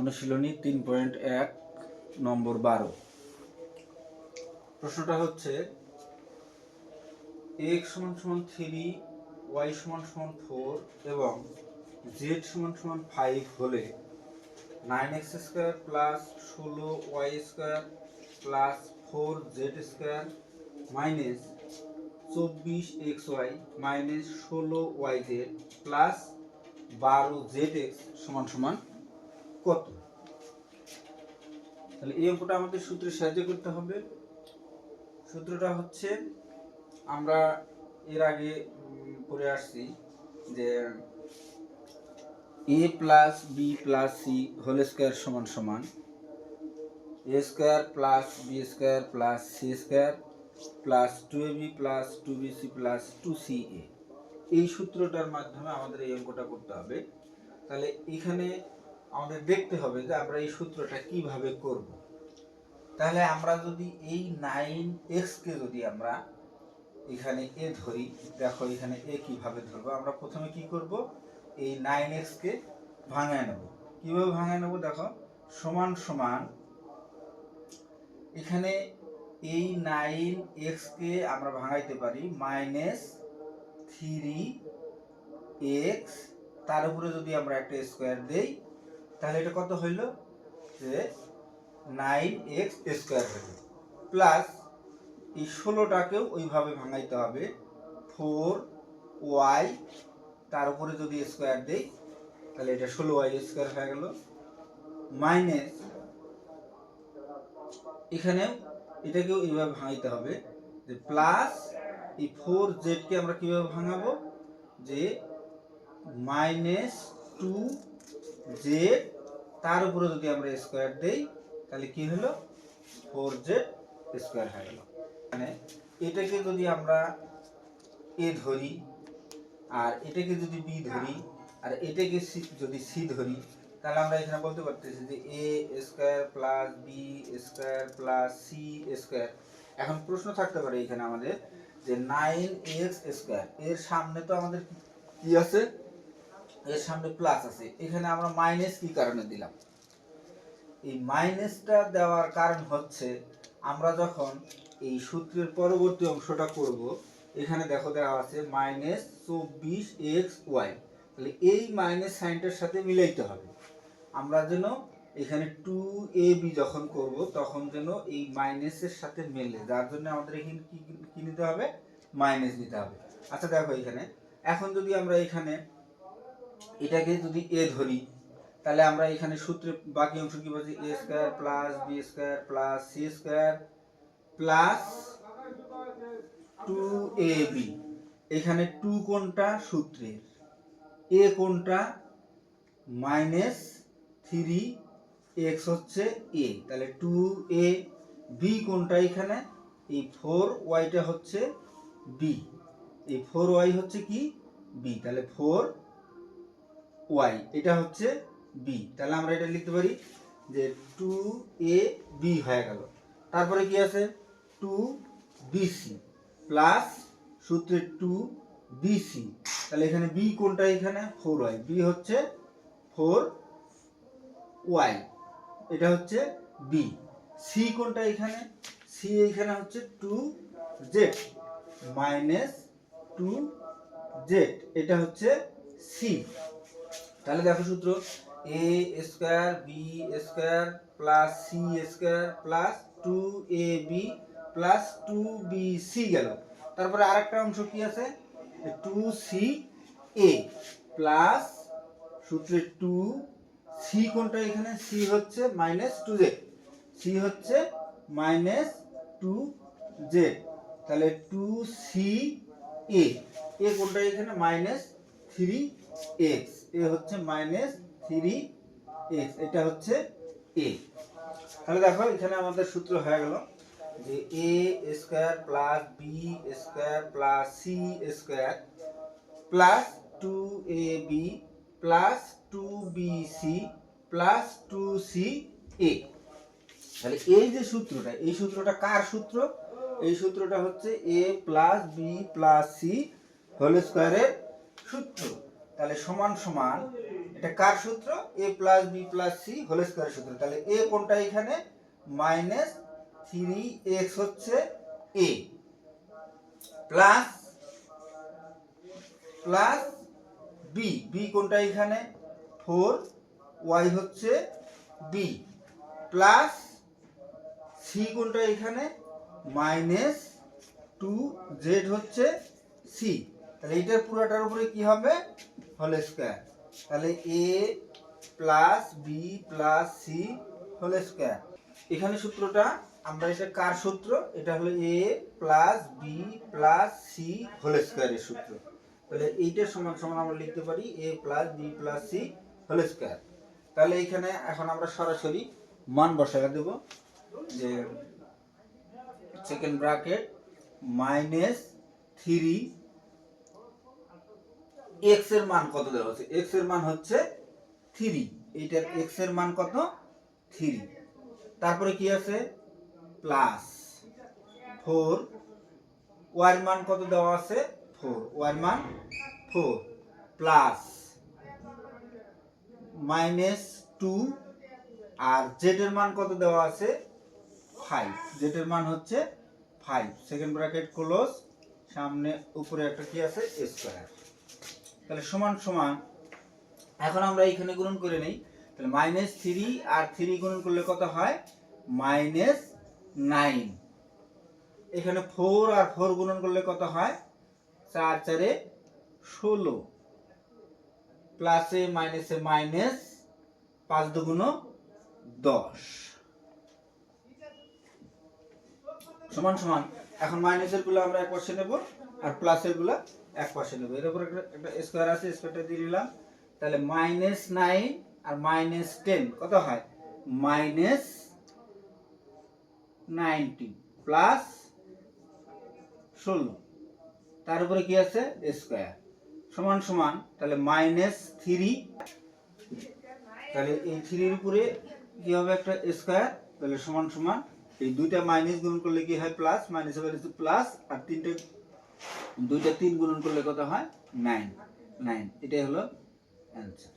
অনুশীলনী তিন পয়েন্ট এক, নম্বর বারো। প্রশ্নটা হচ্ছে, এক্স সমান সমান থ্রি, ওয়াই সমান সমান ফোর এবং জেড সমান সমান ফাইভ হলে নাইন এক্স স্কোয়ার প্লাস ষোলো y square plus four z square minus চব্বিশ এক্স ওয়াই মাইনাস ষোলো ওয়াই জেড প্লাস বারো জেড এক্স সমান সমান কত? তাহলে এই অঙ্কটা আমাদের সূত্রের সাহায্য করতে হবে। সূত্রটা হচ্ছে, আমরা এর আগে পড়ে আসছি যে a plus b plus c whole square সমান সমান a square plus b square plus c square plus two a b plus two b c plus two c a এই সূত্রটার মাধ্যমে আমাদের এই অঙ্কটা করতে হবে। তাহলে এখানে আমাদের দেখতে হবে যে আমরা এই সূত্রটা কীভাবে করব। তাহলে আমরা যদি এই নাইন এক্সকে যদি আমরা এখানে এ ধরি, দেখো এখানে এ কীভাবে ধরবো? আমরা প্রথমে কি করব? এই নাইন এক্সকে ভাঙায় নেব। কীভাবে ভাঙায় নেব? দেখো, সমান সমান এখানে এই নাইন এক্সকে আমরা ভাঙাইতে পারি মাইনাস থ্রি এক্স তার উপরে যদি আমরা একটা স্কোয়ার দেই তাহলে এটা কত হইল? যে নাইন এক্স স্কোয়ার হইল। প্লাস এই ষোলোটাকেও ওইভাবে ভাঙাইতে হবে। ফোর ওয়াই তার উপরে যদি স্কোয়ার দেই, তাহলে এটা ষোলো ওয়াই স্কোয়ার হয়ে গেল। মাইনাস এখানেও এটাকেও এইভাবে ভাঙাইতে হবে। যে প্লাস এই ফোর জেডকে আমরা কীভাবে ভাঙাবো? যে মাইনাস টু জেড তার উপরে যদি আমরা স্কোয়ার দেই, তাহলে কি হলো? ফোর জেড স্কোয়ার হয়ে গেল। মানে এটাকে যদি আমরা এ ধরি, আর এটাকে যদি বি ধরি, আর এটাকে যদি সি ধরি, তাহলে আমরা এখানে বলতে পারতেছি যে a square plus b square plus c square এখন প্রশ্ন থাকতে পারে এখানে আমাদের যে নাইন এক্স স্কোয়ার এর সামনে তো আমাদের কি আছে? এর সামনে প্লাস আছে। এখানে আমরা মাইনাস কি কারণে দিলাম? এই মাইনাসটা দেওয়ার কারণ হচ্ছে, আমরা যখন এই সূত্রের পরবর্তী অংশটা করব, এখানে দেখো দেওয়া আছে মাইনাস চব্বিশ এক্স ওয়াই তাহলে এই মাইনাস সাইনটার সাথে মিলাইতে হবে। আমরা যেন এখানে টু এ বি যখন করব, তখন যেন এই মাইনাসের সাথে মেলে। যার জন্য আমাদের এখানে কি নিতে হবে? মাইনাস নিতে হবে। আচ্ছা দেখো এখানে। এখন যদি আমরা এখানে এটাকে যদি এ ধরি, তাহলে আমরা এখানে সূত্রে বাকি অংশ কি বলছি? A square plus b square plus c square plus two a b এখানে টু কোনটা? সূত্রের। এ কোনটা? মাইনাস থ্রি এক্স হচ্ছে এ তাহলে টু এ বি কোনটা এখানে? এই ফোর ওয়াইটা হচ্ছে বি এই ফোর ওয়াই হচ্ছে কি? বি তাহলে ফোর ওয়াই এটা হচ্ছে বি তাহলে আমরা এটা লিখতে পারি যে টু এ বি হয়ে গেল। তারপরে কি আছে? টু বিসি প্লাস সূত্রে টু বিসি তাহলে এখানে বি কোনটা এখানে? ফোর ওয়াই বি হচ্ছে ফোর ওয়াই এটা হচ্ছে বি সি কোনটা এখানে? সি এখানে হচ্ছে two z minus two z এটা হচ্ছে সি তাহলে দেখো সূত্র a square b square plus c square plus two a b plus two b c গেল। তারপরে আরেকটা অংশ কি আছে? টু সি এ প্লাস সূত্রে টু সি কোনটা এখানে? সি হচ্ছে মাইনাস টু জেড সি হচ্ছে মাইনাস টু জেড তাহলে টু সি এ কোনটা এখানে? মাইনাস থ্রি এক্স এ হচ্ছে মাইনাস থ্রি এক্স এটা হচ্ছে এ তাহলে দেখো, এখানে আমাদের সূত্র হয়ে গেল যে a square plus b square plus c square plus two a b plus two b c plus two c a তাহলে এই যে সূত্রটা, এই সূত্রটা কার সূত্র? এই সূত্রটা হচ্ছে a plus b plus c whole স্কোয়ারের সূত্র। তাহলে সমান সমান এটা কার সূত্র? A plus b plus c whole স্কোয়ারের সূত্র। তাহলে এ কোনটা এখানে? মাইনাস থ্রি এক্স হচ্ছে a plus plus b b কোনটা এখানে? ফোর ওয়াই হচ্ছে বি প্লাস সি কোনটা এখানে? মাইনাস টু জেড হচ্ছে সি তাহলে এইটার পুরোটার উপরে কি হবে? হোল স্কোয়ার তাহলে a plus b plus c whole square এখানে সূত্রটা, আমরা এটা কার সূত্র? এটা হলো a plus b plus c whole স্কোয়ারের সূত্র। তাহলে এইটার সমান সমান আমরা লিখতে পারি a plus b plus c whole square তাহলে এইখানে এখন আমরা সরাসরি মান বসায় দেব, যে সেকেন্ড ব্র্যাকেট মাইনাস থ্রি এক্সের মান কত দেওয়া হচ্ছে এক্সের মান হচ্ছে থ্রি এইটার এক্সের মান কত? থ্রি তারপরে কি আছে? প্লাস ফোর ওয়ার মান কত দেওয়া আছে? ফোর ওয়ার মান ফোর প্লাস মাইনাস টু আর জেড এর মান কত দেওয়া আছে? ফাইভ জেড এর মান হচ্ছে ফাইভ সেকেন্ড ব্র্যাকেট ক্লোজ সামনে উপরে একটা কি আছে? স্কোয়ার তাহলে সমান সমান, এখন আমরা এখানে গুণন করে নেই, তাহলে মাইনাস থ্রি আর থ্রি গুণন করলে কত হয়? মাইনাস নাইন এখানে ফোর আর ফোর গুণন করলে কত হয়? চার, চারে ষোলো। প্লাসে মাইনাসে মাইনাস পাঁচ দুগুণ দশ। সমান সমান। এখন মাইনাসেরগুলো আমরা এক পাশে নেব আর প্লাসেরগুলো এক পাশে নেব। এর উপর একটা স্কোয়ার আছে স্কোয়ারটা দিয়ে দিলাম। তাহলে মাইনাস নাইন আর মাইনাস টেন কত হয়? মাইনাস নাইনটি প্লাস ষোলো। তার উপরে কি আছে? স্কোয়ার সমান সমান, তাহলে মাইনাস থ্রি তাহলে এই থ্রির উপরে কি হবে একটা স্কোয়ার তাহলে সমান সমান এই দুইটা মাইনাস গুণ করলে কি হয়? প্লাস মাইনাস হবে প্লাস আর তিনটে, দুইটা তিন গুণন করলে কত হয়? নাইন নাইন এটাই হলো অ্যান্সার